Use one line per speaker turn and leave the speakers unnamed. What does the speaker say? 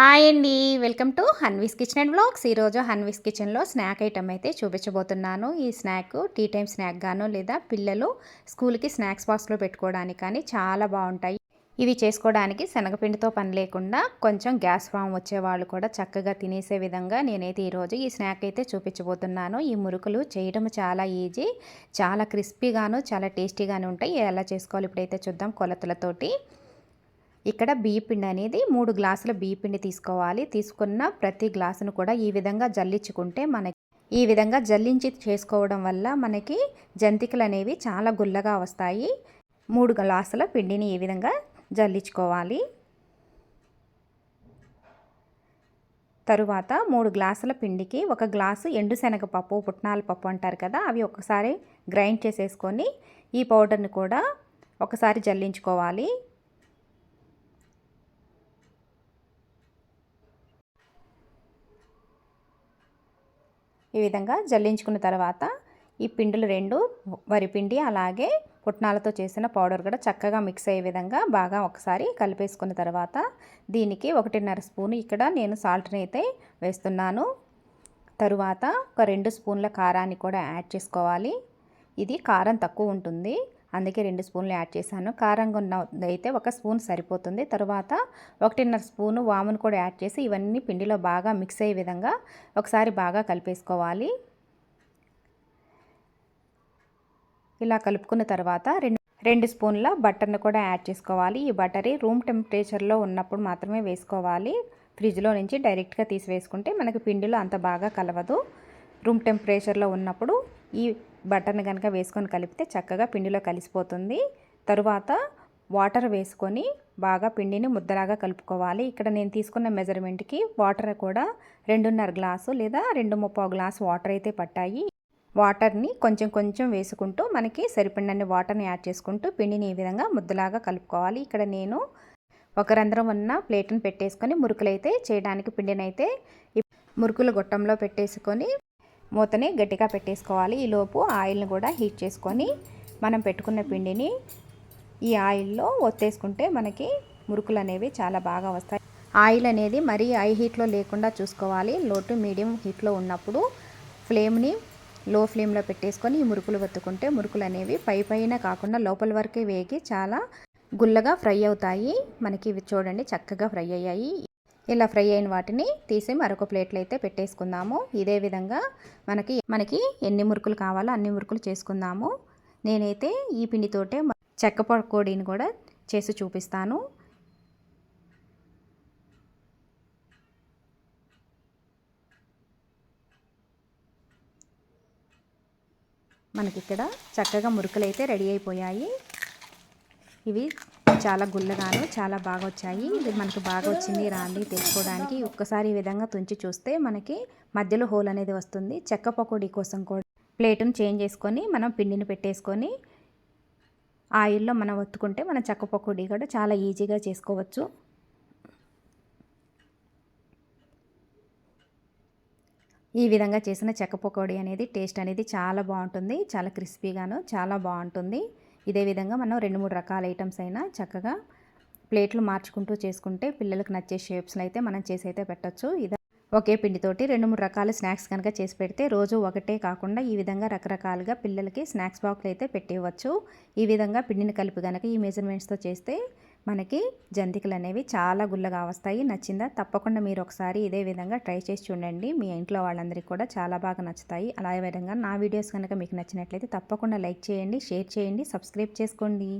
Hi అండి. Welcome to Hanvi's kitchen and blogs. ఈరోజు హన్వీస్ కిచెన్లో స్నాక్ ఐటమ్ అయితే చూపించబోతున్నాను. ఈ స్నాక్ టీ టైం స్నాక్ గాను లేదా పిల్లలు స్కూల్కి స్నాక్స్ బాక్స్లో పెట్టుకోవడానికి కానీ చాలా బాగుంటాయి. ఇవి చేసుకోవడానికి శనగపిండితో పని లేకుండా కొంచెం గ్యాస్ ఫామ్ వచ్చే వాళ్ళు కూడా చక్కగా తినేసే విధంగా నేనైతే ఈరోజు ఈ స్నాక్ అయితే చూపించబోతున్నాను. ఈ మురుకులు చేయడం చాలా ఈజీ చాలా క్రిస్పీగాను చాలా టేస్టీగాను ఉంటాయి. ఎలా చేసుకోవాలి ఇప్పుడైతే చూద్దాం కొలతలతోటి. ఇక్కడ బియ్యపిండి అనేది మూడు గ్లాసుల బియ్యపిండి తీసుకోవాలి. తీసుకున్న ప్రతి గ్లాసును కూడా ఈ విధంగా జల్లించుకుంటే మనకి ఈ విధంగా జల్లించి చేసుకోవడం వల్ల మనకి జంతికలు అనేవి చాలా గుల్లగా వస్తాయి. మూడు గ్లాసుల పిండిని ఈ విధంగా జల్లించుకోవాలి. తరువాత మూడు గ్లాసుల పిండికి ఒక గ్లాసు ఎండుశనగపప్పు పుట్నాల పప్పు అంటారు కదా అవి ఒకసారి గ్రైండ్ చేసేసుకొని ఈ పౌడర్ని కూడా ఒకసారి జల్లించుకోవాలి. ఈ విధంగా జల్లించుకున్న తర్వాత ఈ పిండిలు రెండు వరిపిండి అలాగే పుట్నాలతో చేసిన పౌడర్ కూడా చక్కగా మిక్స్ అయ్యే విధంగా బాగా ఒకసారి కలిపేసుకున్న తర్వాత దీనికి ఒకటిన్నర స్పూన్ ఇక్కడ నేను సాల్ట్ని అయితే వేస్తున్నాను. తరువాత ఒక రెండు స్పూన్ల కారాన్ని కూడా యాడ్ చేసుకోవాలి. ఇది కారం తక్కువ ఉంటుంది. అందుకే రెండు స్పూన్లు యాడ్ చేశాను. కారంగా ఉన్నదైతే ఒక స్పూన్ సరిపోతుంది. తర్వాత ఒకటిన్నర స్పూను వామును కూడా యాడ్ చేసి ఇవన్నీ పిండిలో బాగా మిక్స్ అయ్యే విధంగా ఒకసారి బాగా కలిపేసుకోవాలి. ఇలా కలుపుకున్న తర్వాత రెండు రెండు స్పూన్ల బటర్ను కూడా యాడ్ చేసుకోవాలి. ఈ బటరీ రూమ్ టెంపరేచర్లో ఉన్నప్పుడు మాత్రమే వేసుకోవాలి. ఫ్రిడ్జ్లో నుంచి డైరెక్ట్గా తీసి వేసుకుంటే మనకి పిండిలో అంత బాగా కలవదు. రూమ్ టెంపరేచర్లో ఉన్నప్పుడు ఈ బటర్ని కనుక వేసుకొని కలిపితే చక్కగా పిండిలో కలిసిపోతుంది. తరువాత వాటర్ వేసుకొని బాగా పిండిని ముద్దలాగా కలుపుకోవాలి. ఇక్కడ నేను తీసుకున్న మెజర్మెంట్కి వాటర్ కూడా రెండున్నర గ్లాసు లేదా రెండు ముప్పావు గ్లాసు వాటర్ అయితే పట్టాయి. వాటర్ని కొంచెం కొంచెం వేసుకుంటూ మనకి సరిపడినన్ని వాటర్ని యాడ్ చేసుకుంటూ పిండిని ఈ విధంగా ముద్దలాగా కలుపుకోవాలి. ఇక్కడ నేను ఒక రంధ్రం ఉన్న ప్లేట్ని పెట్టేసుకొని మురుకులైతే చేయడానికి పిండినైతే మురుకుల గొట్టంలో పెట్టేసుకొని మూతని గట్టిగా పెట్టేసుకోవాలి. ఈలోపు ఆయిల్ని కూడా హీట్ చేసుకొని మనం పెట్టుకున్న పిండిని ఈ ఆయిల్లో ఒత్తేసుకుంటే మనకి మురుకులు అనేవి చాలా బాగా వస్తాయి. ఆయిల్ అనేది మరీ ఐ హీట్లో లేకుండా చూసుకోవాలి. లో టు మీడియం హీట్లో ఉన్నప్పుడు ఫ్లేమ్ని లో ఫ్లేమ్లో పెట్టేసుకొని ఈ మురుకులు వత్తుకుంటే మురుకులు అనేవి పై పైన కాకుండా లోపల వరకే వేగి చాలా గుల్లగా ఫ్రై అవుతాయి. మనకి ఇవి చూడండి చక్కగా ఫ్రై అయ్యాయి. ఇలా ఫ్రై అయిన వాటిని తీసి మరొక ప్లేట్లో అయితే పెట్టేసుకుందాము. ఇదే విధంగా మనకి మనకి ఎన్ని మురుకులు కావాలో అన్ని మురుకులు చేసుకుందాము. నేనైతే ఈ పిండితోటే చెక్క పకోడీని కూడా చేసి చూపిస్తాను. మనకి ఇక్కడ చక్కగా మురుకులు అయితే రెడీ అయిపోయాయి. ఇవి చాలా గుల్లగాను చాలా బాగా వచ్చాయి ఇది మనకు బాగా వచ్చింది రాంది తెలుసుకోవడానికి ఒక్కసారి ఈ విధంగా తుంచి చూస్తే మనకి మధ్యలో హోల్ అనేది వస్తుంది. చెక్క పకోడీ కోసం కూడా ప్లేటును చేంజ్ చేసుకొని మనం పిండిని పెట్టేసుకొని ఆయిల్లో మనం ఒత్తుకుంటే మన చెక్క పకోడీ కూడా చాలా ఈజీగా చేసుకోవచ్చు. ఈ విధంగా చేసిన చెక్క పకోడీ అనేది టేస్ట్ అనేది చాలా బాగుంటుంది. చాలా క్రిస్పీగాను చాలా బాగుంటుంది. ఇదే విధంగా మనం రెండు మూడు రకాల ఐటమ్స్ అయినా చక్కగా ప్లేట్లు మార్చుకుంటూ చేసుకుంటే పిల్లలకు నచ్చే షేప్స్ని అయితే మనం చేసి అయితే పెట్టచ్చు. ఇదే ఒకే పిండితోటి రెండు మూడు రకాల స్నాక్స్ కనుక చేసి పెడితే రోజు ఒకటే కాకుండా ఈ విధంగా రకరకాలుగా పిల్లలకి స్నాక్స్ బాక్స్లు అయితే పెట్టేవచ్చు ఈ విధంగా పిండిని కలిపి కనుక ఈ మెజర్మెంట్స్తో చేస్తే మనకి జంతికలు అనేవి చాలా గుల్లగా వస్తాయి. నచ్చిందా? తప్పకుండా మీరు ఒకసారి ఇదే విధంగా ట్రై చేసి చూడండి. మీ ఇంట్లో వాళ్ళందరికీ కూడా చాలా బాగా నచ్చుతాయి. అలాగే విధంగా నా వీడియోస్ కనుక మీకు నచ్చినట్లయితే తప్పకుండా లైక్ చేయండి షేర్ చేయండి సబ్స్క్రైబ్ చేసుకోండి.